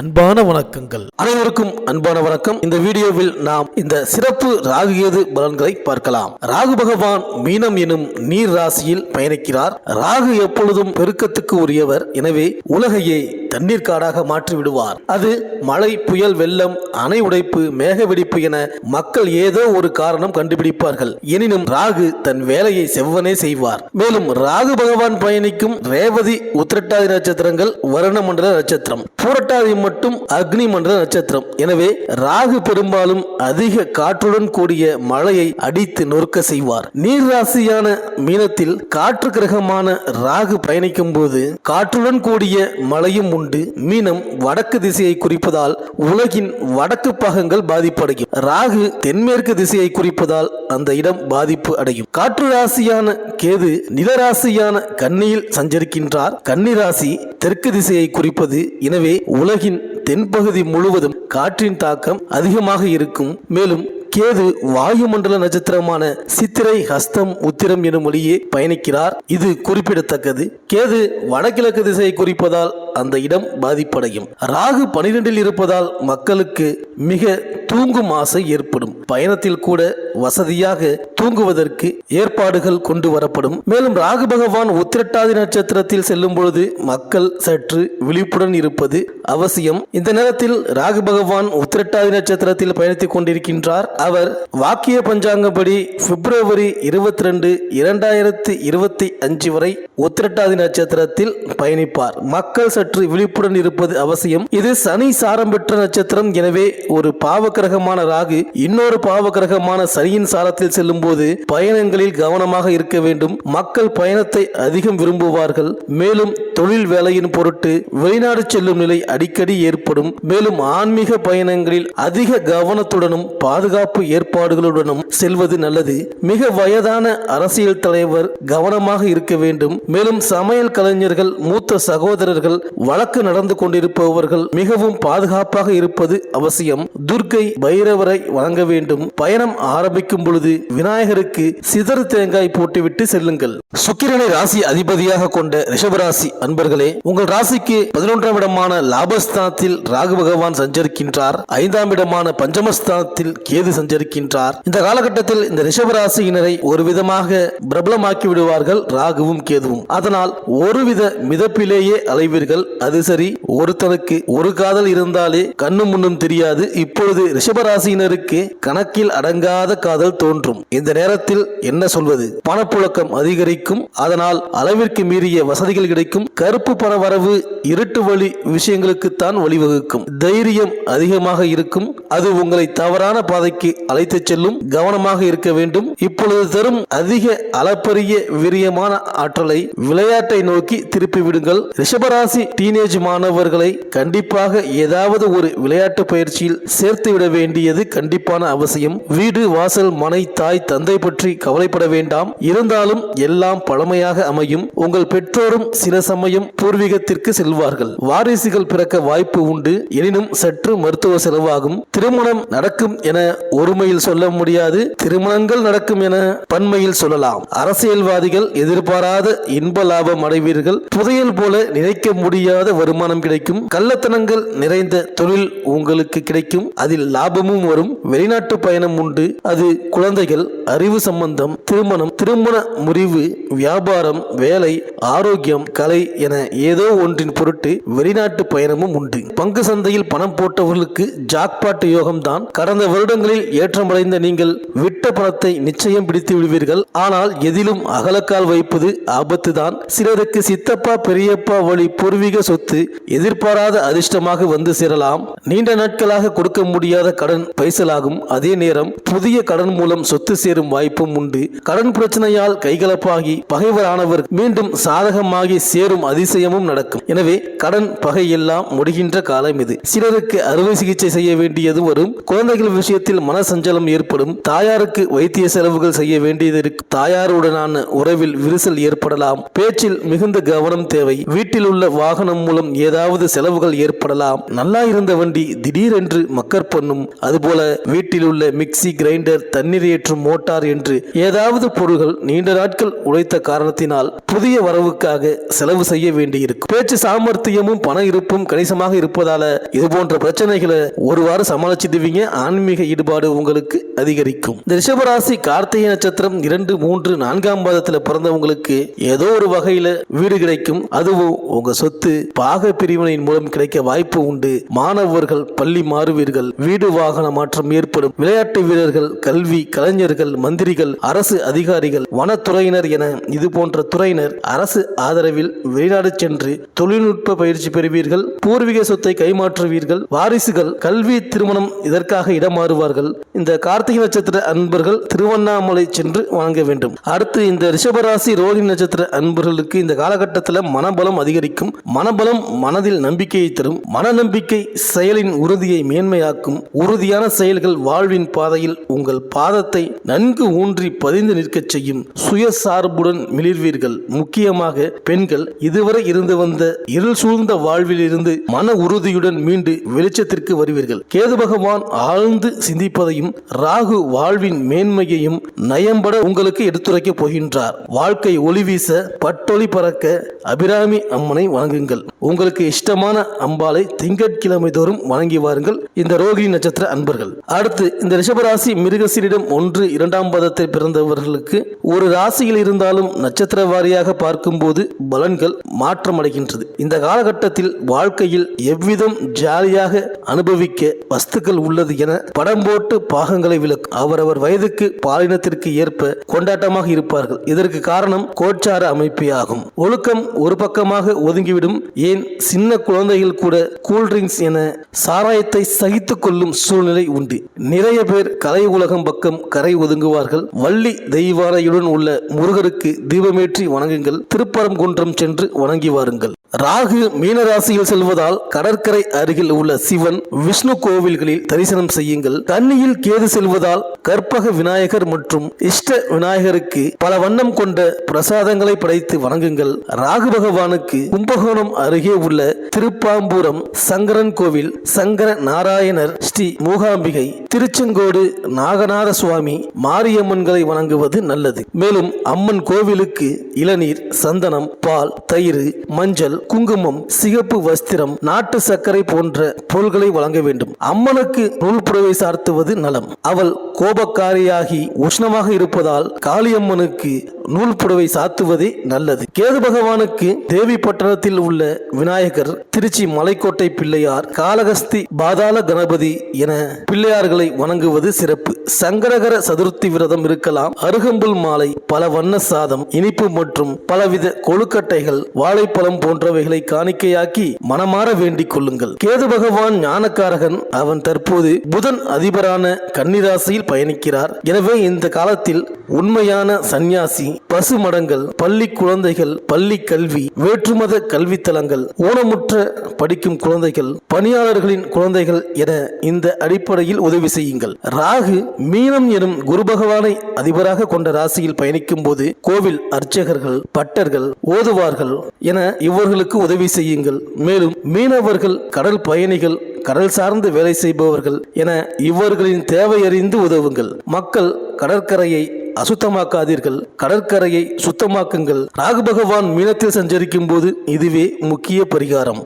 அன்பான வணக்கங்கள். அனைவருக்கும் அன்பான வணக்கம். இந்த வீடியோவில் நாம் இந்த சிறப்பு ராகு கேது பலன்களை பார்க்கலாம். ராகு பகவான் மீனம் எனும் நீர் ராசியில் பயணிக்கிறார். ராகு எப்பொழுதும் பெருக்கத்துக்கு உரியவர். எனவே உலகையே தண்ணீர் காடாக மாற்றி விடுவார். அது மழை புயல் வெள்ளம் அணை உடைப்பு மேக வெடிப்பு என மக்கள் ஏதோ ஒரு காரணம் கண்டுபிடிப்பார்கள். எனினும் ராகு தன் வேலையை செவ்வனே செய்வார். மேலும் ராகு பகவான் பயணிக்கும் ரேவதி உத்திரட்டாதி நட்சத்திரங்கள் வருண மண்டல நட்சத்திரம் பூரட்டாதி மட்டும் அக்னி மண்டல நட்சத்திரம். எனவே ராகு பெரும்பாலும் அதிக காற்றுடன் கூடிய மழையை அடித்து நொறுக்க செய்வார். நீர் ராசியான மீனத்தில் காற்று கிரகமான ராகு பயணிக்கும் போது காற்றுடன் கூடிய மழையும் உண்டு. மீனம் வடக்கு திசையை குறிப்பதால் உலகின் வடக்கு பாகங்கள் பாதிப்படையும். ராகு தென்மேற்கு திசையை குறிப்பதால் அந்த இடம் பாதிப்பு அடையும். காற்று ராசியான கேது நிலராசியான கன்னியில் சஞ்சரிக்கின்றார். கன்னி ராசி தெற்கு திசையை குறிப்பது. எனவே உலகின் தென்பகுதி முழுவதும் காற்றின் தாக்கம் அதிகமாக இருக்கும். மேலும் கேது வாயுமண்டல நட்சத்திரமான சித்திரை ஹஸ்தம் உத்திரம் எனும் வழியே பயணிக்கிறார். இது குறிப்பிடத்தக்கது. கேது வடகிழக்கு திசையை குறிப்பதால் அந்த இடம் பாதிப்படையும். ராகு பனிரெண்டில் இருப்பதால் மக்களுக்கு மிக தூங்கும் ஆசை ஏற்படும். பயணத்தில் கூட வசதியாக தூங்குவதற்கு ஏற்பாடுகள் கொண்டு வரப்படும். மேலும் ராகு பகவான் உத்திரட்டாதி நட்சத்திரத்தில் செல்லும் பொழுது மக்கள் சற்று விழிப்புடன் இருப்பது அவசியம். இந்த நேரத்தில் ராகு பகவான் உத்திரட்டாதி நட்சத்திரத்தில் பயணித்துக் கொண்டிருக்கின்றார். அவர் வாக்கிய பஞ்சாங்கப்படி பிப்ரவரி இருபத்தி ரெண்டு இரண்டாயிரத்தி இருபத்தி அஞ்சு வரை உத்திரட்டாதி நட்சத்திரத்தில் பயணிப்பார். மக்கள் சற்று விழிப்புடன் இருப்பது அவசியம். இது சனி சாரம் பெற்ற நட்சத்திரம். எனவே ஒரு பாவக்கிரகமான ராகு இன்னொரு பாவக்கிரகமான சனியின் சாரத்தில் செல்லும் போது பயணங்களில் கவனமாக இருக்க வேண்டும். மக்கள் பயணத்தை அதிகம் விரும்புவார்கள். மேலும் தொழில் வேலையின் பொருட்டு வெளிநாடு செல்லும் நிலை அடிக்கடி ஏற்படும். மேலும் ஆன்மீக பயணங்களில் அதிக கவனத்துடனும் பாதுகாப்பு ஏற்பாடுகளுடனும் செல்வது நல்லது. மிக வயதான அரசியல் தலைவர் கவனமாக இருக்க வேண்டும். மேலும் சமையல் கலைஞர்கள் மூத்த சகோதரர்கள் வழக்கு நடந்து கொண்டிருப்பவர்கள் மிகவும் பாதுகாப்பாக இருப்பது அவசியம். துர்க்கை பைரவரை வணங்க வேண்டும். பயணம் ஆரம்பிக்கும் பொழுது விநாயகருக்கு சிதறு தேங்காய் போட்டுவிட்டு செல்லுங்கள். சுக்கிரனை ராசி அதிபதியாக கொண்ட ரிஷபராசி அன்பர்களே உங்கள் ராசிக்கு பதினொன்றாம் இடமான லாபஸ்தானத்தில் ராகு பகவான் சஞ்சரிக்கின்றார். ஐந்தாம் இடமான பஞ்சமஸ்தானத்தில் கேது சஞ்சரிக்கின்றார். இந்த காலகட்டத்தில் இந்த ரிஷபராசியினரை ஒரு விதமாக பிரபலமாக்கி விடுவார்கள் ராகுவும் கேதுவும். அதனால் ஒருவித மிதப்பிலேயே அலைவீர்கள். அது சரி. ஒருத்தனுக்கு ஒரு காதல் இருந்தாலே கண்ணும் முன்னும் தெரியாது. இப்பொழுது ரிஷபராசியினருக்கு கணக்கில் அடங்காத காதல் தோன்றும். இந்த நேரத்தில் என்ன சொல்வது? பணப்புழக்கம் அதிகரிக்கும். அதனால் அளவிற்கு மீறிய வசதிகள் கிடைக்கும். கருப்பு பண வரவு இருட்டு வழி விஷயங்களுக்குத்தான் வழிவகுக்கும். தைரியம் அதிகமாக இருக்கும். அது உங்களை தவறான பாதைக்கு அழைத்துச் செல்லும். கவனமாக இருக்க வேண்டும். இப்பொழுது தரும் அதிக அளப்பரிய விரியமான ஆற்றலை விளையாட்டை நோக்கி திருப்பிவிடுங்கள் ரிஷபராசி டீனேஜ் மாணவர்களை கண்டிப்பாக ஏதாவது ஒரு விளையாட்டு பயிற்சியில் சேர்த்து விட வேண்டியது கண்டிப்பான அவசியம். வீடு வாசல் மனை தாய் தந்தை பற்றி கவலைப்பட வேண்டாம். இருந்தாலும் எல்லாம் பழமையாக அமையும். உங்கள் பெற்றோரும் சில சமயம் பூர்வீகத்திற்கு செல்வார்கள். வாரிசுகள் பிறக்க வாய்ப்பு உண்டு. எனினும் சற்று மருத்துவ செலவாகும். திருமணம் நடக்கும் என ஒருமையில் சொல்ல முடியாது. திருமணங்கள் நடக்கும் என பன்மையில் சொல்லலாம். அரசியல்வாதிகள் எதிர்பாராத இன்ப லாபம் அடைவீர்கள். புதையல் போல நினைக்க முடியாத வருமானம் கிடைக்கும். கள்ளத்தனங்கள் நிறைந்த தொழில் உங்களுக்கு கிடைக்கும். அதில் லாபமும் வரும். வெளிநாட்டு பயணம் உண்டு. அது குழந்தைகள் அறிவு சம்பந்தம் திருமணம் திருமண முறிவு வியாபாரம் வேலை ஆரோக்கியம் கலை என ஏதோ ஒன்றின் பொருட்டு வெளிநாட்டு பயணமும் உண்டு. பங்கு சந்தையில் பணம் போட்டவர்களுக்கு ஜாக்பாட் யோகம்தான். கடந்த வருடங்களில் ஏற்றமடைந்த நீங்கள் விட்டு பணத்தை நிச்சயம் பிடித்து விடுவீர்கள். ஆனால் எதிலும் அகலக்கால் வைப்பது ஆபத்து தான் சிலருக்கு சித்தப்பா பெரியப்பா வழி பூர்வீக சொத்து எதிர்பாராத அதிர்ஷ்டமாக வந்து சேரலாம். நீண்ட நாட்களாக கொடுக்க முடியாத கடன் பைசலாகும். அதே நேரம் புதிய கடன் மூலம் சொத்து சேரும் வாய்ப்பும் உண்டு. கடன் பிரச்சனையால் கைகலப்பாகி பகைவரானவர் மீண்டும் சாதகமாகி சேரும் அதிசயமும் நடக்கும். எனவே கடன் பகை எல்லாம் முடிகின்ற காலம் இது. சிலருக்கு அறுவை சிகிச்சை செய்ய வேண்டியது வரும். குழந்தைகள் விஷயத்தில் மனசஞ்சலம் ஏற்படும். தாயாருக்கு வைத்திய செலவுகள் செய்ய வேண்டியது தாயாருடனான உறவில் விரிசல் ஏற்படலாம். பேச்சில் மிகுந்த கவனம் தேவை. வீட்டில் உள்ள வாகனம் மூலம் ஏதாவது செலவுகள் ஏற்படலாம். நல்லா இருந்த வண்டி திடீரென்று மக்கர் பண்ணும். அதுபோல வீட்டில் உள்ள மிக்ஸி கிரைண்டர் தண்ணீர் ஏற்றும் மோட்டார் என்று ஏதாவது பொருள்கள் நீண்ட நாட்கள் உழைத்த காரணத்தினால் புதிய வரவுக்காக செலவு செய்ய வேண்டியிருக்கும். பேச்சு சாமர்த்தியமும் பண இருப்பும் கணிசமாக இருப்பதால இது போன்ற பிரச்சனைகளை ஒருவாறு வாரம் சமாளிச்சிடுவீங்க. ஆன்மீக ஈடுபாடு உங்களுக்கு அதிகரிக்கும். இந்த ரிஷபராசி கார்த்திகை நட்சத்திரம் இரண்டு மூன்று நான்காம் பாதத்துல பிறந்தவங்களுக்கு ஏதோ ஒரு வகையில வீடு கிடைக்கும். அதுவும் உங்க சொத்து பாக பிரிவினையின் மூலம் கிடைக்க வாய்ப்பு உண்டு. மாணவர்கள் பள்ளி மாறுவீர்கள். வீடு வாகன மாற்றம் ஏற்படும். விளையாட்டு வீரர்கள் கல்வி கலைஞர்கள் மந்திரிகள் அரசு அதிகாரிகள் வனத்துறையினர் என இது போன்ற துறையினர் அரசு ஆதரவில் வெளிநாடு சென்று தொழில்நுட்ப பயிற்சி பெறுவீர்கள். பூர்வீக சொத்தை கைமாற்றுவீர்கள். வாரிசுகள் கல்வி திருமணம் இதற்காக இடமாறுவார்கள். இந்த கார்த்திகை நட்சத்திர அன்பர்கள் திருவண்ணாமலை சென்று வாங்க வேண்டும். அடுத்து இந்த ரிஷபராசி ரோஹிணி நட்சத்திர அன்பர்களுக்கு இந்த காலகட்டத்தில் மனபலம் அதிகரிக்கும். மனபலம் மனதில் நம்பிக்கையை தரும். மன நம்பிக்கை செயலின் உறுதியை மேன்மையாக்கும். உறுதியான செயல்கள் வாழ்வின் பாதையில் உங்கள் பாதத்தை நன்கு ஊன்றி பதிந்து நிற்கச் செய்யும். சுயசார்புடன் மிளிர்வீர்கள். முக்கியமாக பெண்கள் இதுவரை இருந்து வந்த இருள் சூழ்ந்த வாழ்வில் இருந்து மன உறுதியுடன் மீண்டு வெளிச்சத்திற்கு வருவீர்கள். கேது பகவான் ஆழ்ந்து சிந்திப்பதையும் ரா ராகு வாழ்வின் மேன்மையையும் நயம்பட உங்களுக்கு எடுத்துரைக்கப் போகின்றார். வாழ்க்கை ஒளி வீச பட்டொளி பறக்க அபிராமி அம்மனை வணங்குங்கள். உங்களுக்கு இஷ்டமான அம்பாளை திங்கட்கிழமை தோறும் வணங்கி வாருங்கள். இந்த ரோகிணி நட்சத்திர அன்பர்கள் அடுத்து இந்த ரிஷபராசி மிருகசீரிடம் ஒன்று இரண்டாம் பதத்தை பிறந்தவர்களுக்கு ஒரு ராசியில் இருந்தாலும் நட்சத்திர வாரியாக பார்க்கும்போது பலன்கள் மாற்றமடைகின்றது. இந்த காலகட்டத்தில் வாழ்க்கையில் எவ்விதம் ஜாலியாக அனுபவிக்க வஸ்துக்கள் உள்ளது என படம் போட்டு பாகங்களை விளக்கு அவரவர் வயதுக்கு பாலினத்திற்கு ஏற்ப கொண்டாட்டமாக இருப்பார்கள். இதற்கு காரணம் கோட்சார அமைப்பே ஆகும். ஒழுக்கம் ஒரு பக்கமாக ஒதுங்கிவிடும். ஏன் சின்ன குழந்தைகள் கூட கூல்ட்ரிங்க்ஸ் என சாராயத்தை சகித்துக் கொள்ளும் சூழ்நிலை உண்டு. நிறைய பேர் கலை உலகம் பக்கம் கரை ஒதுங்குவார்கள். வள்ளி தெய்வாரையுடன் உள்ள முருகருக்கு தீபமேற்றி வணங்குங்கள். திருப்பரங்குன்றம் சென்று வணங்கி வாருங்கள். ராகு மீனராசியில் செல்வதால் கடற்கரை அருகில் உள்ள சிவன் விஷ்ணு கோவில்களில் தரிசனம் செய்யுங்கள். தண்ணியில் கேது செல்வதால் கற்பக விநாயகர் மற்றும் இஷ்ட விநாயகருக்கு பல வண்ணம் கொண்ட பிரசாதங்களை படைத்து வணங்குங்கள். ராகு பகவானுக்கு கும்பகோணம் அருகே உள்ள திருப்பாம்பூரம் சங்கரன் கோவில் சங்கர நாராயணர் ஸ்ரீ மூகாம்பிகை திருச்செங்கோடு நாகநாத சுவாமி மாரியம்மன்களை வணங்குவது நல்லது. மேலும் அம்மன் கோவிலுக்கு இளநீர் சந்தனம் பால் தயிர் மஞ்சள் குங்குமம் சிகப்பு வஸ்திரம் நாட்டு சர்க்கரை போன்ற பொருள்களை வழங்க வேண்டும். அம்மனுக்கு நூல் புடவை சார்த்துவது நலம். அவள் கோபக்காரியாகி உஷ்ணமாக இருப்பதால் காளியம்மனுக்கு நூல் புடவை சாத்துவதே நல்லது. கேது பகவானுக்கு தேவி பட்டணத்தில் உள்ள விநாயகர் திருச்சி மலைக்கோட்டை பிள்ளையார் காளகஸ்தி பாதாள கணபதி என பிள்ளையார்களை வணங்குவது சிறப்பு. சங்கரகர சதுர்த்தி விரதம் இருக்கலாம். அருகம்புல் மாலை பல வண்ண சாதம் இனிப்பு மற்றும் பலவித கொழுக்கட்டைகள் வாழைப்பழம் போன்ற போன்றவைகளை காணிக்கையாக்கி மனமாற வேண்டிக் கொள்ளுங்கள். கேது பகவான் ஞானக்காரகன். அவன் தற்போது புதன் அதிபரான கன்னிராசியில் பயணிக்கிறார். எனவே இந்த காலத்தில் உண்மையான சந்நியாசி பசு மடங்கள் பள்ளி குழந்தைகள் பள்ளி கல்வி வேற்றுமத கல்வித்தலங்கள் ஊனமுற்ற படிக்கும் குழந்தைகள் பணியாளர்களின் குழந்தைகள் என இந்த அடிப்படையில் உதவி செய்யுங்கள். ராகு மீனம் எனும் குரு பகவானை அதிபராக கொண்ட ராசியில் பயணிக்கும் போது கோவில் அர்ச்சகர்கள் பட்டர்கள் ஓதுவார்கள் என இவர்களுக்கு உதவி செய்யுங்கள். மேலும் மீனவர்கள் கடல் பயணிகள் கடல் சார்ந்து வேலை செய்பவர்கள் என இவர்களின் தேவையறிந்து உதவுங்கள். மக்கள் கடற்கரையை அசுத்தமாக்காதீர்கள். கடற்கரையை சுத்தமாக்குங்கள். ராகு பகவான் மீனத்தில் சஞ்சரிக்கும் போது இதுவே முக்கிய பரிகாரம்.